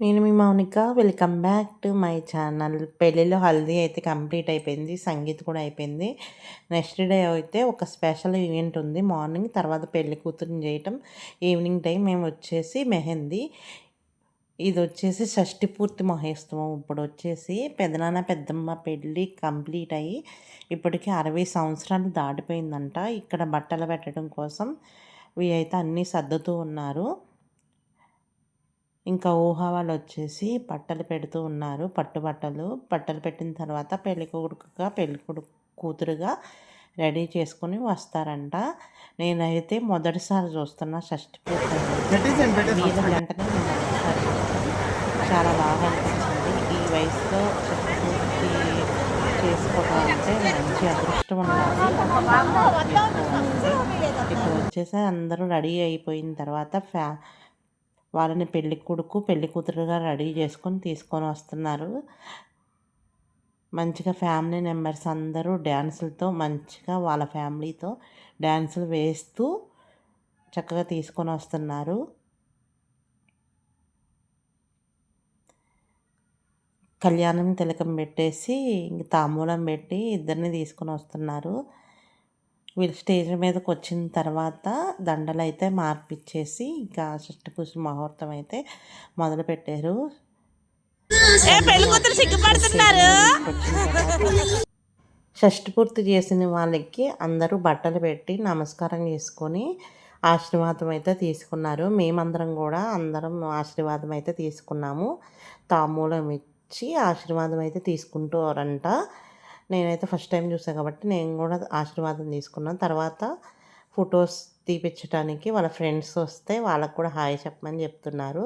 నేను మీ Mounika welcome back to my channel. పెళ్ళిలో హల్దీ అయితే కంప్లీట్ అయిపోయింది సంగీత్ కూడా అయిపోయింది. నెక్స్ట్ డే అయితే ఒక స్పెషల్ ఈవెంట్ ఉంది మార్నింగ్ తర్వాత పెళ్ళి కూతురుని చేయటం. ఈవినింగ్ టైం మేము వచ్చేసి మెహందీ ఇది వచ్చేసి షష్టి పూర్తి మహోత్సవం. ఇప్పుడు వచ్చేసి పెదనాన్న పెద్దమ్మ పెళ్ళి కంప్లీట్ అయ్యి ఇప్పటికీ అరవై సంవత్సరాలు దాటిపోయిందంట. ఇక్కడ బట్టలు పెట్టడం కోసం ఇవి అయితే అన్నీ సర్దుతూ ఉన్నారు. ఇంకా ఊహ వాళ్ళు వచ్చేసి బట్టలు పెడుతూ ఉన్నారు. పట్టు బట్టలు. బట్టలు పెట్టిన తర్వాత పెళ్ళి కొడుకుగా పెళ్ళి కొడుకు కూతురుగా రెడీ చేసుకుని వస్తారంట. నేనైతే మొదటిసారి చూస్తున్నా షష్టి చూస్తాను చాలా బాగా అనిపించింది. ఈ వయసులో షష్టి పూర్తి చేసుకోవడం అంటే మంచి అదృష్టం ఉండాలి. ఇప్పుడు వచ్చేసి అందరూ రెడీ అయిపోయిన తర్వాత ఫ్యా వాళ్ళని పెళ్ళి కొడుకు పెళ్ళి కూతురుగా రెడీ చేసుకొని తీసుకొని వస్తున్నారు. మంచిగా ఫ్యామిలీ మెంబర్స్ అందరూ డ్యాన్సులతో మంచిగా వాళ్ళ ఫ్యామిలీతో డ్యాన్సులు వేస్తూ చక్కగా తీసుకొని వస్తున్నారు. కళ్యాణం తిలకం పెట్టేసి ఇంక తాంబూలం పెట్టి ఇద్దరిని తీసుకొని వస్తున్నారు. వీళ్ళు స్టేజ్ మీదకి వచ్చిన తర్వాత దండలు అయితే మార్పిచ్చేసి ఇంకా షష్టిపూస ముహూర్తం అయితే మొదలు పెట్టారు షష్టి పూర్తి చేసిన వాళ్ళకి అందరూ బట్టలు పెట్టి నమస్కారం చేసుకొని ఆశీర్వాదం అయితే తీసుకున్నారు. మేమందరం కూడా అందరం ఆశీర్వాదం అయితే తీసుకున్నాము. తాంబూలం ఇచ్చి ఆశీర్వాదం అయితే తీసుకుంటారంట. నేనైతే ఫస్ట్ టైం చూసాను కాబట్టి నేను కూడా ఆశీర్వాదం తీసుకున్నాను తర్వాత ఫొటోస్ తీపించడానికి వాళ్ళ ఫ్రెండ్స్ వస్తే వాళ్ళకు కూడా హాయ్ చెప్పమని చెప్తున్నారు.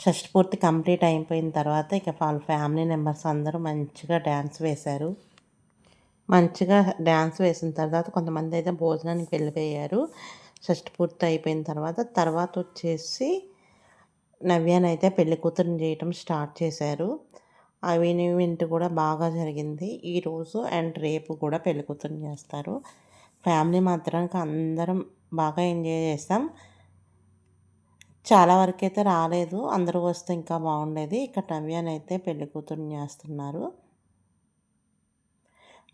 షష్టి పూర్తి కంప్లీట్ అయిపోయిన తర్వాత ఇక వాళ్ళ ఫ్యామిలీ మెంబర్స్ అందరూ మంచిగా డ్యాన్స్ వేశారు. మంచిగా డ్యాన్స్ వేసిన తర్వాత కొంతమంది అయితే భోజనానికి వెళ్ళిపోయారు. షష్టి పూర్తి అయిపోయిన తర్వాత తర్వాత వచ్చేసి నవ్యానైతే అయితే పెళ్ళి కూతురుని చేయటం స్టార్ట్ చేశారు. అవి ఈవెంట్ కూడా బాగా జరిగింది. ఈరోజు అండ్ రేపు కూడా పెళ్ళి కూతురుని చేస్తారు. ఫ్యామిలీ మాత్రానికి అందరం బాగా ఎంజాయ్ చేస్తాం చాలా వరకు అయితే రాలేదు. అందరూ వస్తే ఇంకా బాగుండేది. ఇక్కడ నవ్యాన్ అయితే పెళ్ళి కూతురుని చేస్తున్నారు.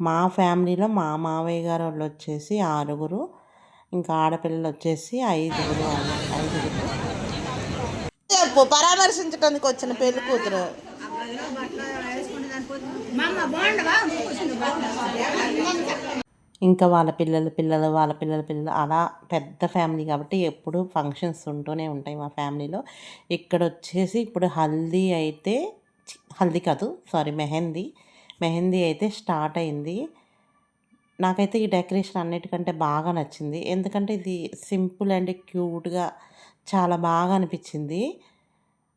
మా ఫ్యామిలీలో మా మావయ్య గారు వాళ్ళు వచ్చేసి ఆరుగురు. ఇంకా ఆడపిల్లలు వచ్చేసి ఐదుగురు ఐదుగురు. పరామర్శించడానికి వచ్చిన పెళ్ళి కూతురు. ఇంకా వాళ్ళ పిల్లల పిల్లలు వాళ్ళ పిల్లల పిల్లలు అలా పెద్ద ఫ్యామిలీ కాబట్టి ఎప్పుడు ఫంక్షన్స్ ఉంటూనే ఉంటాయి మా ఫ్యామిలీలో. ఇక్కడ వచ్చేసి ఇప్పుడు హల్దీ అయితే హల్దీ కాదు సారీ మెహందీ. మెహందీ అయితే స్టార్ట్ అయింది. నాకైతే ఈ డెకరేషన్ అన్నిటికంటే బాగా నచ్చింది. ఎందుకంటే ఇది సింపుల్ అండ్ క్యూట్గా చాలా బాగా అనిపించింది.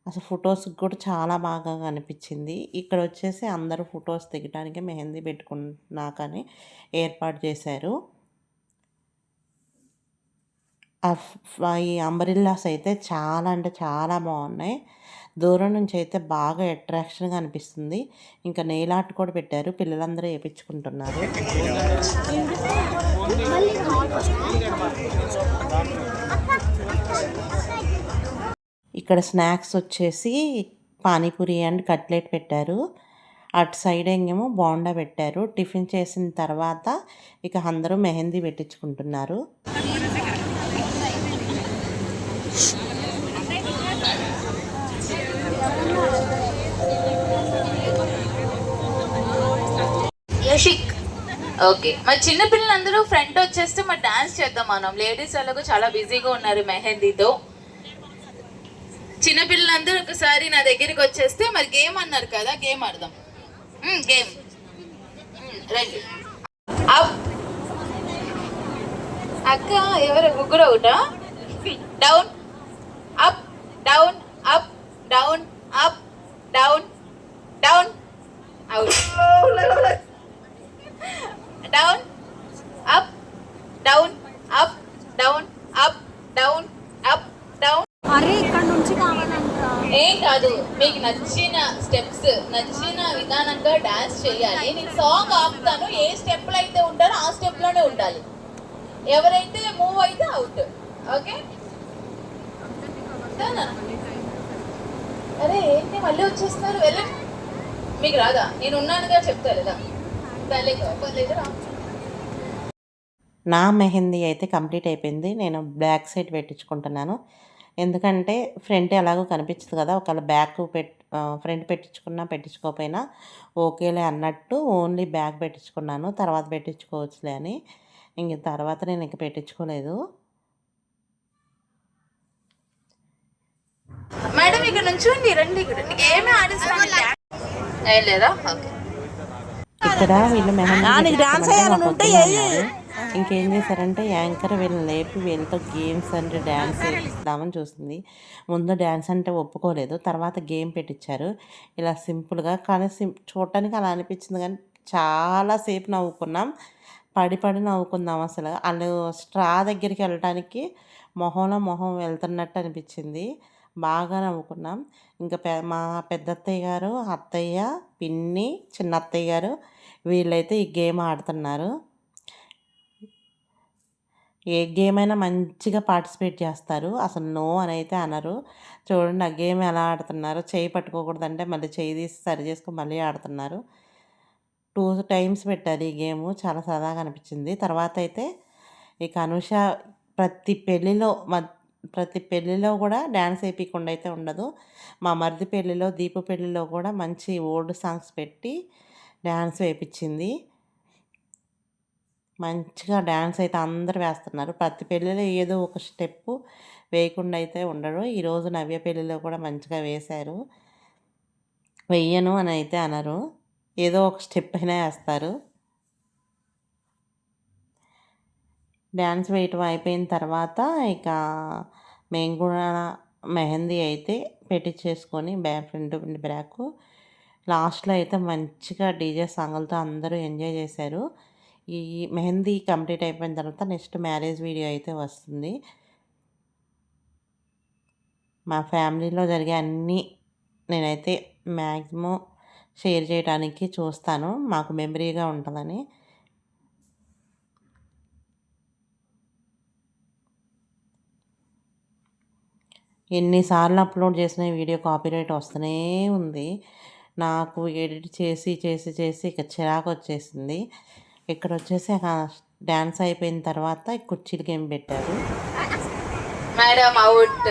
అసలు ఫొటోస్కి కూడా చాలా బాగా అనిపించింది. ఇక్కడ వచ్చేసి అందరూ ఫొటోస్ దిగడానికి మెహందీ పెట్టుకున్నాకని ఏర్పాటు చేశారు. ఈ అంబరిల్లాస్ అయితే చాలా అంటే చాలా బాగున్నాయి. దూరం నుంచి అయితే బాగా అట్రాక్షన్గా అనిపిస్తుంది. ఇంకా నెయిల్ ఆర్ట్ కూడా పెట్టారు. పిల్లలందరూ వేయించుకుంటున్నారు ఇక్కడ స్నాక్స్ వచ్చేసి పానీపూరి అండ్ కట్లెట్ పెట్టారు. అటు సైడ్ ఏమో బోండా పెట్టారు. టిఫిన్ చేసిన తర్వాత ఇక అందరూ మెహందీ పెట్టించుకుంటున్నారు. ఓకే. మరి చిన్నపిల్లలందరూ ఫ్రంట్ వచ్చేస్తే మరి డాన్స్ చేద్దాం మనం లేడీస్ వాళ్ళకు చాలా బిజీగా ఉన్నారు మెహందీతో. చిన్నపిల్లలందరూ ఒకసారి నా దగ్గరికి వచ్చేస్తే మరి గేమ్ అన్నారు కదా గేమ్ ఆడదాం. Hmm, గేమ్ రండి hmm, అప్. అక్క ఎవరు? ముగ్గురు ఒకటా down up down up down up down down out down up down up down up down up down అరే ఇక్కడ నుంచి కావాలంట ఏం కాదు మీకు నచ్చిన స్టెప్స్ నచ్చిన విధానంగా డాన్స్ చేయాలి. నేను సాంగ్ ఆపుతాను ఏ స్టెప్లో అయితే ఉంటారో ఆ స్టెప్లోనే ఉండాలి. ఎవరైతే మూవ్ అయితే అవుట్ ఓకే అరే ఏంటి మళ్ళీ వచ్చేస్తున్నారు? వెళ్ళండి. మీకు రాదా? నేను ఉన్నానుగా చెప్తారు కదా నా మెహందీ అయితే కంప్లీట్ అయిపోయింది. నేను బ్యాక్ సైడ్ పెట్టించుకుంటున్నాను. ఎందుకంటే ఫ్రంట్ ఎలాగో కనిపించదు కదా ఒకవేళ బ్యాక్ పెట్ ఫ్రంట్ పెట్టించుకున్నా పెట్టించుకోకపోయినా ఓకేలే అన్నట్టు ఓన్లీ బ్యాక్ పెట్టించుకున్నాను తర్వాత పెట్టించుకోవచ్చులే అని. ఇంక తర్వాత నేను ఇంక పెట్టించుకోలేదు. మేడం ఇక్కడ నుంచోండి రండి ఇక్కడ ఏమి ఆడిస్తాను లేదా? ఇక్కడ వీళ్ళు వద్దులే అన్నారు. ఇంకేం చేశారంటే యాంకర్ వీళ్ళని లేపి వీళ్ళతో గేమ్స్ అంటే డ్యాన్స్ చేద్దామని చూసింది. ముందు డ్యాన్స్ అంటే ఒప్పుకోలేదు. తర్వాత గేమ్ పెట్టించారు ఇలా సింపుల్గా కానీ సిం చూడటానికి అలా అనిపించింది కానీ చాలాసేపు నవ్వుకున్నాం. పడి పడి నవ్వుకున్నాం అసలు. వాళ్ళు స్ట్రా దగ్గరికి వెళ్ళటానికి మొహంలో మొహం వెళ్తున్నట్టు అనిపించింది. బాగా నవ్వుకున్నాం. ఇంకా పె మా పెద్ద అత్తయ్య గారు అత్తయ్య పిన్ని చిన్న అత్తయ్య గారు వీళ్ళైతే ఈ గేమ్ ఆడుతున్నారు. ఏ గేమ్ అయినా మంచిగా పార్టిసిపేట్ చేస్తారు. అసలు నో అని అయితే అనరు. చూడండి ఆ గేమ్ ఎలా ఆడుతున్నారు. చేయి పట్టుకోకూడదంటే మళ్ళీ చేయి తీసి సరి చేసుకుని మళ్ళీ ఆడుతున్నారు. టూ టైమ్స్ పెట్టారు ఈ గేమ్. చాలా సరదాగా అనిపించింది. తర్వాత అయితే ఇక అనుష ప్రతి పెళ్ళిలో మ- ప్రతి పెళ్ళిలో కూడా డ్యాన్స్ వేయకుండా అయితే ఉండదు. మా మరిది పెళ్ళిలో దీపు పెళ్ళిలో కూడా మంచి ఓల్డ్ సాంగ్స్ పెట్టి డ్యాన్స్ వేయించింది మంచిగా డ్యాన్స్ అయితే అందరూ వేస్తున్నారు. ప్రతి పెళ్ళిలో ఏదో ఒక స్టెప్పు వేయకుండా అయితే ఉండరు. ఈరోజు నవ్య పెళ్ళిలో కూడా మంచిగా వేశారు. వెయ్యను అని అయితే అనరు. ఏదో ఒక స్టెప్ అయినా వేస్తారు. డ్యాన్స్ వేయటం అయిపోయిన తర్వాత ఇక మేము కూడా మెహందీ అయితే పెట్టించేసుకొని బ్యా ఫ్రంట్ బ్యాక్. లాస్ట్లో అయితే మంచిగా డీజే సాంగులతో అందరూ ఎంజాయ్ చేశారు. ఈ మెహందీ కంప్లీట్ అయిపోయిన తర్వాత నెక్స్ట్ మ్యారేజ్ వీడియో అయితే వస్తుంది. మా ఫ్యామిలీలో జరిగే అన్నీ నేనైతే మ్యాక్సిమం షేర్ చేయడానికి చూస్తాను. మాకు మెమరీగా ఉంటుందని. ఎన్నిసార్లు అప్లోడ్ చేసిన వీడియో కాపీరైట్ వస్తూనే ఉంది. నాకు ఎడిట్ చేసి చేసి చేసి ఇక చిరాకు వచ్చేసింది. ఇక్కడ వచ్చేసి డ్యాన్స్ అయిపోయిన తర్వాత కుర్చీలు గేమ్ పెట్టారు? Madam out.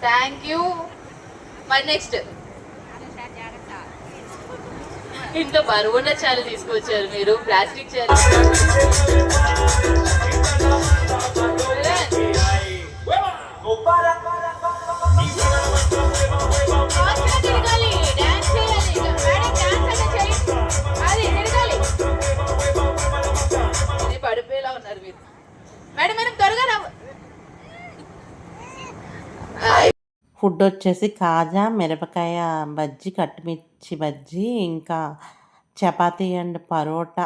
Thank you. మరి నెక్స్ట్. ఇంత బరువున్న చాలు తీసుకొచ్చారు మీరు ప్లాస్టిక్ చాలు Fast ఫుడ్ వచ్చేసి కాజా మిరపకాయ బజ్జీ కట్టుమిర్చి బజ్జీ ఇంకా chapati and parota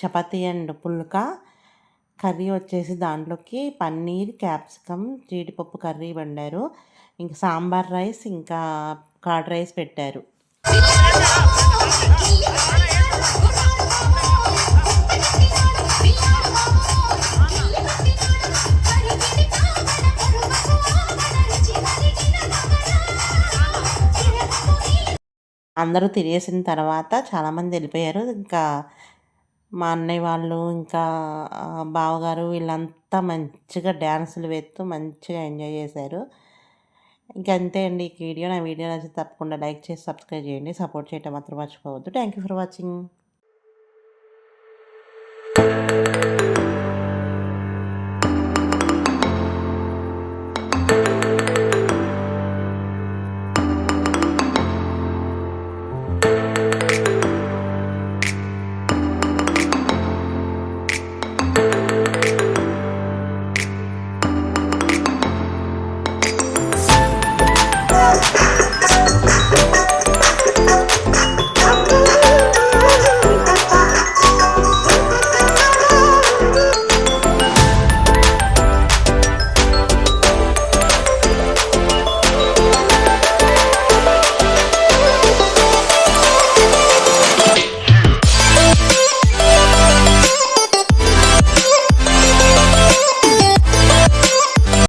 chapati and pulka. Curry వచ్చేసి దాంట్లోకి పన్నీర్ క్యాప్సికమ్ జీడిపప్పు కర్రీ వండారు. ఇంకా సాంబార్ రైస్ ఇంకా కర్డ్ రైస్ పెట్టారు. అందరూ తినేసిన తర్వాత చాలామంది వెళ్ళిపోయారు. ఇంకా మా అన్నయ్య వాళ్ళు ఇంకా బావగారు వీళ్ళంతా మంచిగా డ్యాన్సులు వేస్తూ మంచిగా ఎంజాయ్ చేశారు. ఇంకా అంతే అండి ఈ వీడియో. నా వీడియో నచ్చితే తప్పకుండా లైక్ చేసి సబ్స్క్రైబ్ చేయండి. సపోర్ట్ చేయటం మాత్రం మర్చిపోవద్దు. Thank you for watching.